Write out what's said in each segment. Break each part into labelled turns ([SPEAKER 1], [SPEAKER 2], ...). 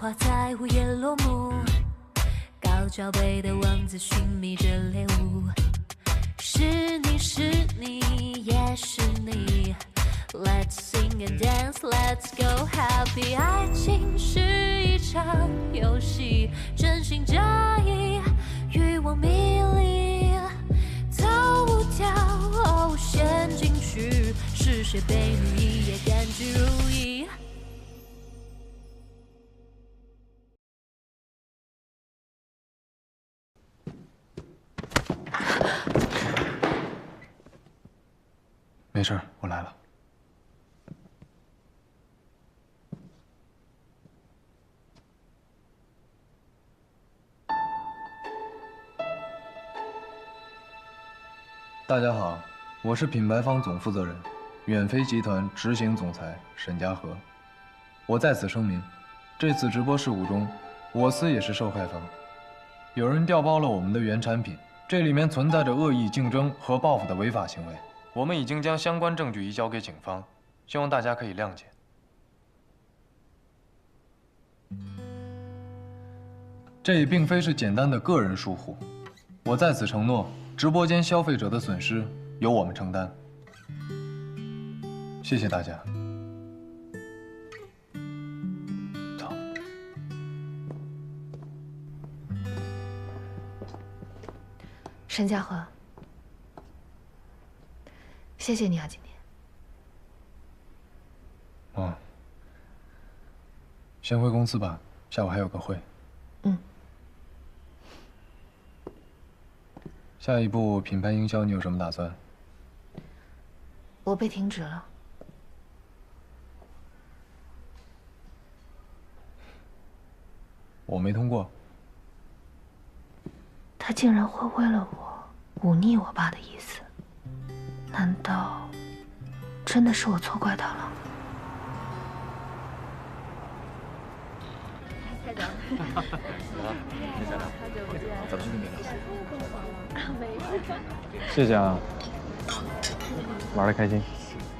[SPEAKER 1] 花在午夜落幕，高脚杯的王子寻觅着猎物，是你是你也是你，Let's sing and dance, let's go happy。爱情是一场游戏，真心假意，欲望迷离，走不掉哦，陷进去，是谁被你一夜
[SPEAKER 2] 没事，我来了。大家好，我是品牌方总负责人，远飞集团执行总裁沈家和。我在此声明，这次直播事故中，我司也是受害方。有人调包了我们的原产品，这里面存在着恶意竞争和报复的违法行为。我们已经将相关证据移交给警方，希望大家可以谅解。这也并非是简单的个人疏忽，我在此承诺，直播间消费者的损失由我们承担。谢谢大家。走。
[SPEAKER 3] 沈家和，谢谢你啊，今天。
[SPEAKER 2] 哦，先回公司吧，下午还有个会。
[SPEAKER 3] 嗯。
[SPEAKER 2] 下一步品牌营销，你有什么打算？
[SPEAKER 3] 我被停职了。
[SPEAKER 2] 我没通过。
[SPEAKER 3] 他竟然会为了我忤逆我爸的意思，难道真的是我错怪他了？
[SPEAKER 4] 蔡总，哈哈，
[SPEAKER 5] 蔡总，好久不见，
[SPEAKER 4] 怎么去
[SPEAKER 5] 那边没事。
[SPEAKER 2] 谢谢啊，玩的开心。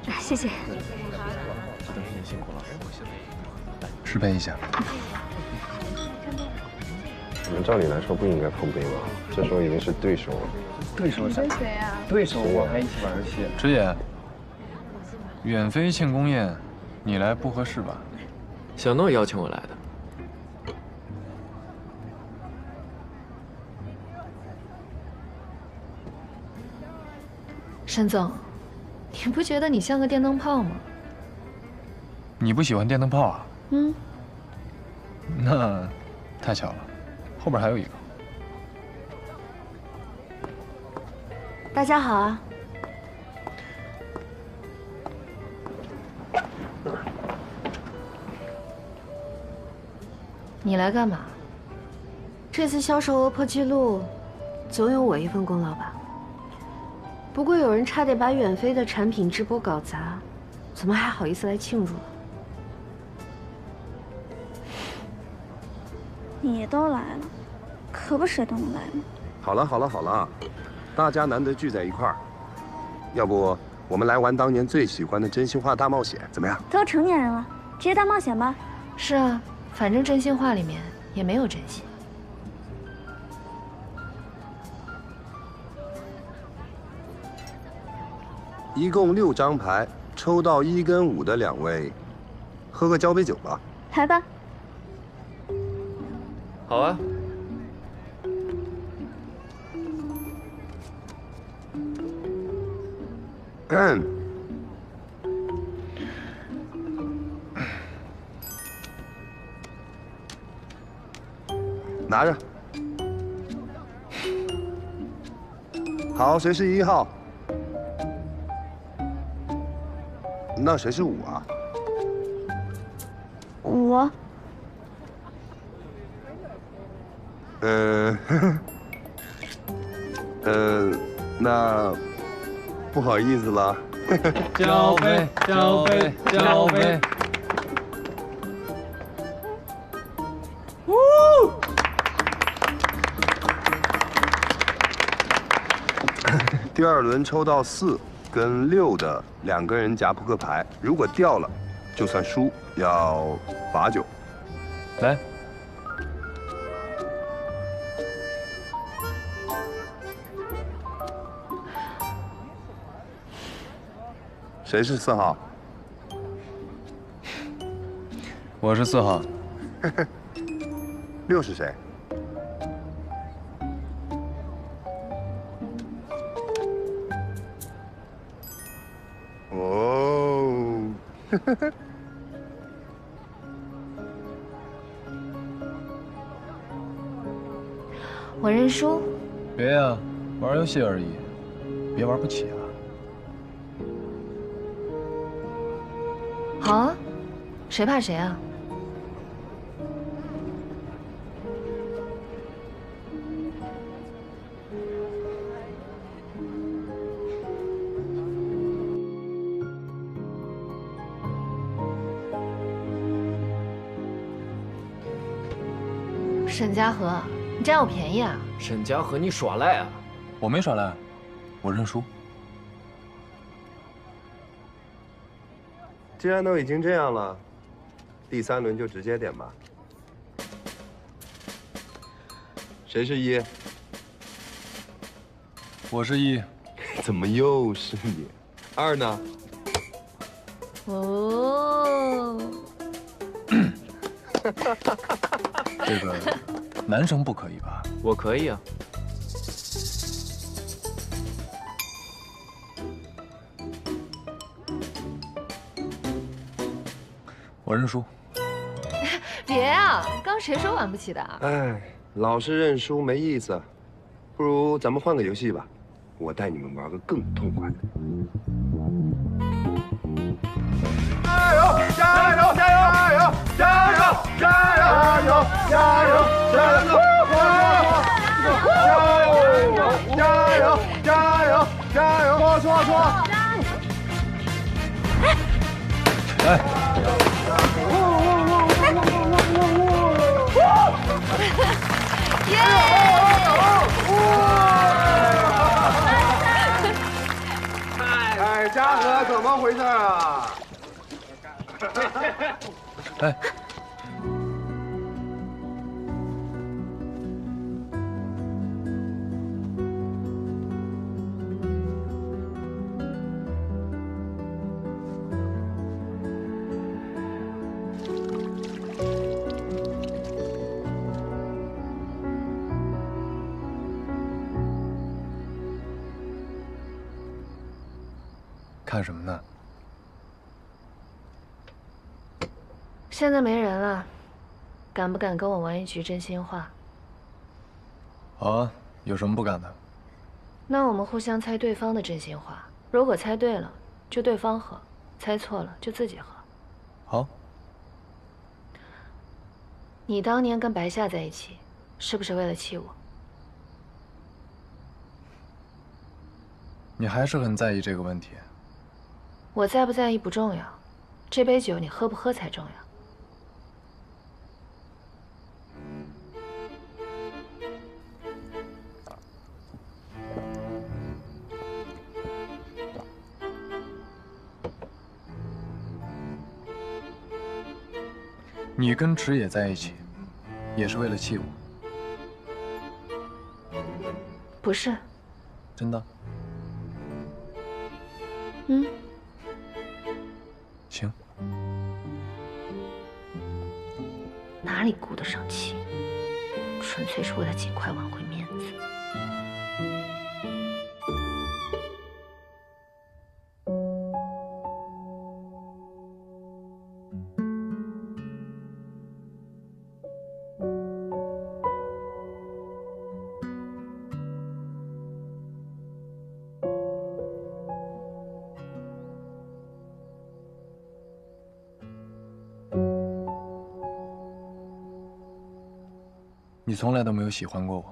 [SPEAKER 5] 啊，谢谢。
[SPEAKER 4] 这段时间辛苦了，
[SPEAKER 2] 来，失陪一下。
[SPEAKER 6] 我们照理来说不应该碰杯吧？这时候已经是对手了。
[SPEAKER 7] 对手
[SPEAKER 5] 是谁啊？
[SPEAKER 7] 对手，我还一起玩游戏。
[SPEAKER 2] 池野，远飞庆功宴，你来不合适吧？
[SPEAKER 4] 小诺邀请我来的。
[SPEAKER 3] 沈总，你不觉得你像个电灯泡吗？
[SPEAKER 2] 你不喜欢电灯泡啊？
[SPEAKER 3] 嗯。
[SPEAKER 2] 那太巧了，后边还有一个。
[SPEAKER 5] 大家好啊！
[SPEAKER 3] 你来干嘛？
[SPEAKER 5] 这次销售额破纪录，总有我一份功劳吧？不过有人差点把远飞的产品直播搞砸，怎么还好意思来庆祝？
[SPEAKER 8] 你都来了，可不谁都能来吗？
[SPEAKER 6] 好了好了好了，大家难得聚在一块儿，要不我们来玩当年最喜欢的真心话大冒险，怎么样？
[SPEAKER 8] 都成年人了，直接大冒险吧。
[SPEAKER 3] 是啊，反正真心话里面也没有真心。
[SPEAKER 6] 一共六张牌，抽到一跟五的两位，喝个交杯酒吧。
[SPEAKER 8] 来吧。
[SPEAKER 4] 好啊。
[SPEAKER 6] 嗯。拿着。好，谁是一号？那谁是五啊？
[SPEAKER 8] 我。
[SPEAKER 6] 呃，呃，那不好意思了。
[SPEAKER 2] 交杯，交杯，交杯。
[SPEAKER 6] 呜！第二轮抽到四跟六的两个人夹扑克牌，如果掉了就算输，要罚酒。
[SPEAKER 2] 来，
[SPEAKER 6] 谁是四号？
[SPEAKER 2] 我是四号。
[SPEAKER 6] 六是谁？哦，
[SPEAKER 3] 我认输。
[SPEAKER 2] 别呀、玩游戏而已，别玩不起啊。
[SPEAKER 3] 谁怕谁啊？沈家禾，你占我便宜啊！
[SPEAKER 4] 沈家禾，你耍赖啊！
[SPEAKER 2] 我没耍赖，我认输。
[SPEAKER 6] 既然都已经这样了，第三轮就直接点吧。谁是一？
[SPEAKER 2] 我是一，
[SPEAKER 6] 怎么又是你？二呢？
[SPEAKER 3] 哦，
[SPEAKER 2] 这个男生不可以吧？
[SPEAKER 4] 我可以啊。
[SPEAKER 2] 我认输。
[SPEAKER 3] 别啊！刚谁说玩不起的啊？
[SPEAKER 6] 哎，老是认输没意思，不如咱们换个游戏吧，我带你们玩个更痛快的。加油！加油！加油！加油！加油！加油！加油！加油！加油！加油！加油！说说说！
[SPEAKER 2] 来，
[SPEAKER 6] 哎，哎嘉禾，怎么回事啊？
[SPEAKER 2] 哎，
[SPEAKER 3] 现在没人了，敢不敢跟我玩一局真心话？
[SPEAKER 2] 好啊，有什么不敢的？
[SPEAKER 3] 那我们互相猜对方的真心话，如果猜对了，就对方喝；猜错了，就自己喝。
[SPEAKER 2] 好，
[SPEAKER 3] 你当年跟白夏在一起，是不是为了气我？
[SPEAKER 2] 你还是很在意这个问题。
[SPEAKER 3] 我在不在意不重要，这杯酒你喝不喝才重要。
[SPEAKER 2] 你跟池野在一起，也是为了气我，
[SPEAKER 3] 不是，
[SPEAKER 2] 真的？
[SPEAKER 3] 嗯，
[SPEAKER 2] 行，
[SPEAKER 3] 哪里顾得上气？纯粹是为了尽快挽回面子。
[SPEAKER 2] 从来都没有喜欢过我，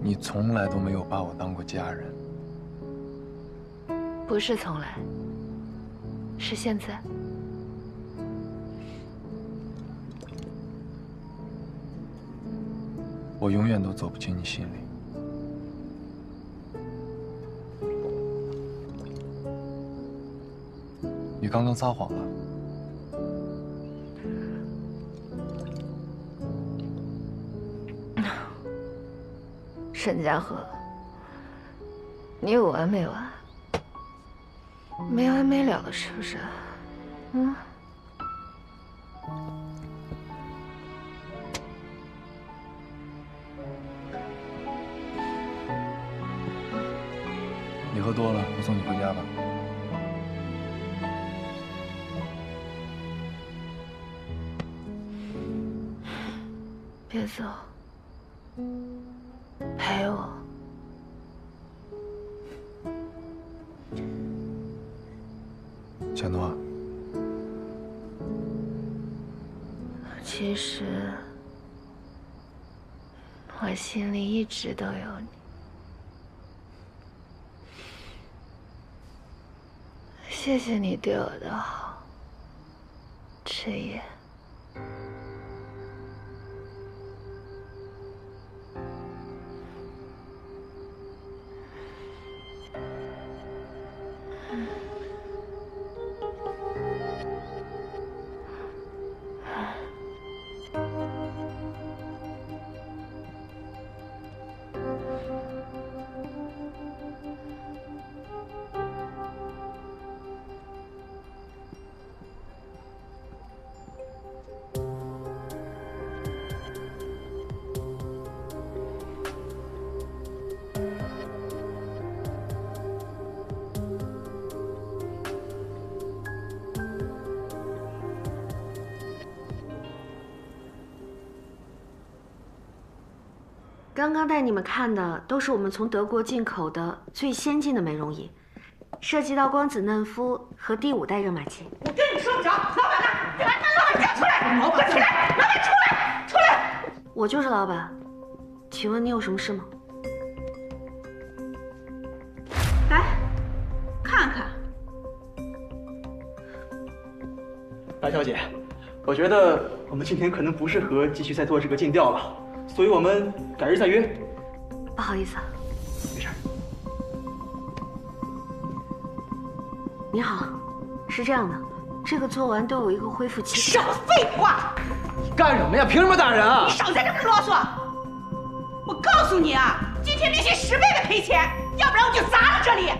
[SPEAKER 2] 你从来都没有把我当过家人。
[SPEAKER 3] 不是从来，是现在。
[SPEAKER 2] 我永远都走不进你心里。你刚刚撒谎了。
[SPEAKER 3] 沈家河，你有完没完？没完没了了，是不是？嗯。
[SPEAKER 2] 你喝多了，我送你回家吧。
[SPEAKER 3] 别走，
[SPEAKER 2] 小诺，
[SPEAKER 3] 其实我心里一直都有你。谢谢你对我的好，迟野。
[SPEAKER 5] 刚刚带你们看的都是我们从德国进口的最先进的美容仪，涉及到光子嫩肤和第五代热玛吉。
[SPEAKER 9] 我跟你说不着，老板呢？你来，老板站出来！老板出来！老板出来！出来！
[SPEAKER 5] 我就是老板，请问你有什么事吗？
[SPEAKER 9] 来，看看。
[SPEAKER 10] 白小姐，我觉得我们今天可能不适合继续再做这个尽调了。所以我们改日再约。
[SPEAKER 5] 不好意思啊，
[SPEAKER 10] 没事。
[SPEAKER 5] 你好，是这样的，这个做完都有一个恢复期。
[SPEAKER 9] 少废话！
[SPEAKER 4] 你干什么呀？凭什么打人啊？
[SPEAKER 9] 你少在这儿啰嗦！我告诉你啊，今天必须十倍的赔钱，要不然我就砸了这里。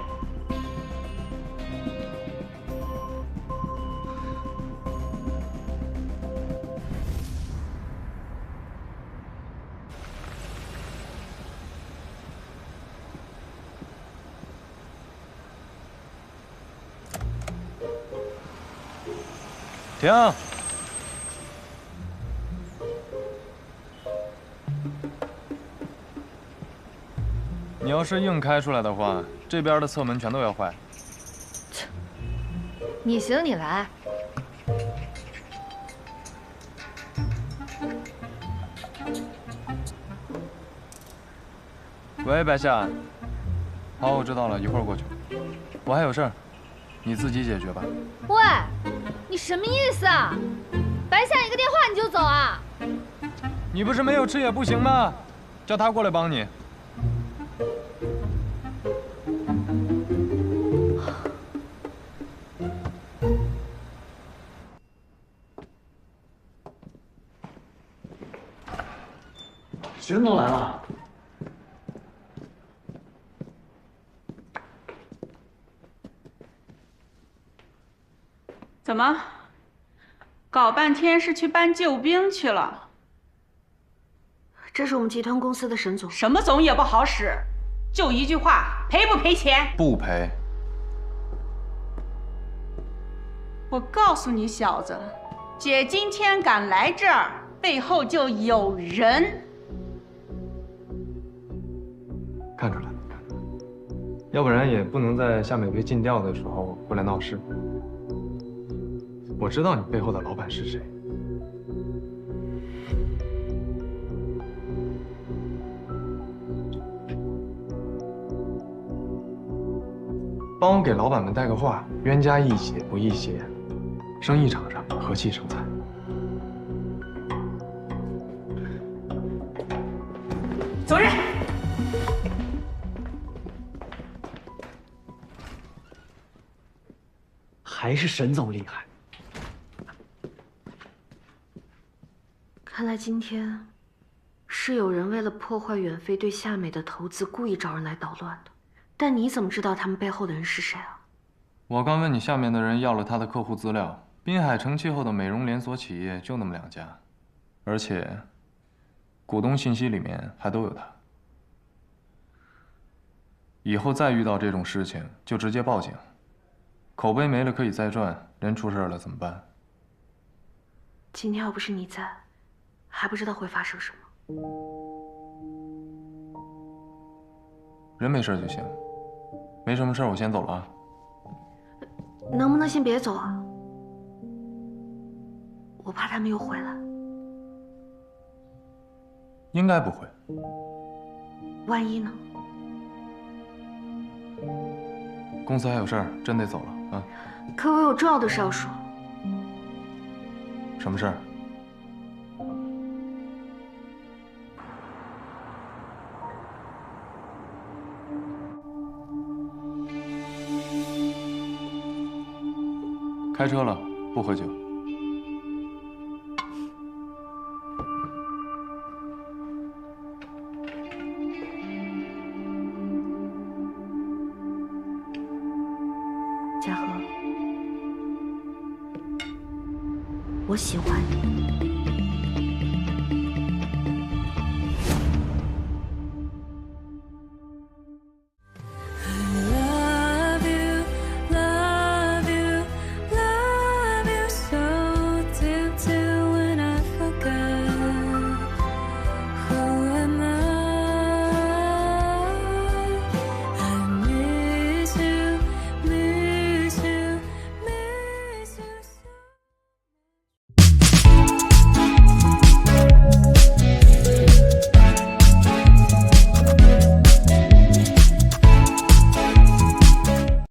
[SPEAKER 2] 停！你要是硬开出来的话，这边的侧门全都要坏。
[SPEAKER 3] 切你行你来。
[SPEAKER 2] 喂，白夏。好，我知道了，一会儿过去。我还有事儿，你自己解决吧。
[SPEAKER 1] 喂，你什么意思啊？白下一个电话你就走啊？
[SPEAKER 2] 你不是没有吃也不行吗？叫他过来帮你。
[SPEAKER 10] 学生都来了。
[SPEAKER 9] 怎么？搞半天是去搬救兵去了？
[SPEAKER 5] 这是我们集团公司的沈总，
[SPEAKER 9] 什么总也不好使，就一句话，赔不赔钱？
[SPEAKER 2] 不赔。
[SPEAKER 9] 我告诉你小子，姐今天敢来这儿，背后就有人。
[SPEAKER 2] 看出来了，看出来，要不然也不能在夏美薇尽调的时候过来闹事。我知道你背后的老板是谁。帮我给老板们带个话：冤家宜解不宜结，生意场上和气生财。
[SPEAKER 9] 走人！
[SPEAKER 4] 还是沈总厉害。
[SPEAKER 5] 看来今天是有人为了破坏远飞对夏美的投资，故意找人来捣乱的。但你怎么知道他们背后的人是谁啊？
[SPEAKER 2] 我刚问你下面的人要了他的客户资料，滨海城气候的美容连锁企业就那么两家，而且股东信息里面还都有他。以后再遇到这种事情，就直接报警。口碑没了可以再赚，人出事了怎么办？
[SPEAKER 5] 今天要不是你在，还不知道会发生什么。
[SPEAKER 2] 人没事就行，没什么事我先走了啊。
[SPEAKER 5] 能不能先别走啊？我怕他们又回来。
[SPEAKER 2] 应该不会。
[SPEAKER 5] 万一呢？
[SPEAKER 2] 公司还有事儿，真得走了啊。
[SPEAKER 5] 可我有重要的事要说。
[SPEAKER 2] 什么事儿？开车了，不喝酒。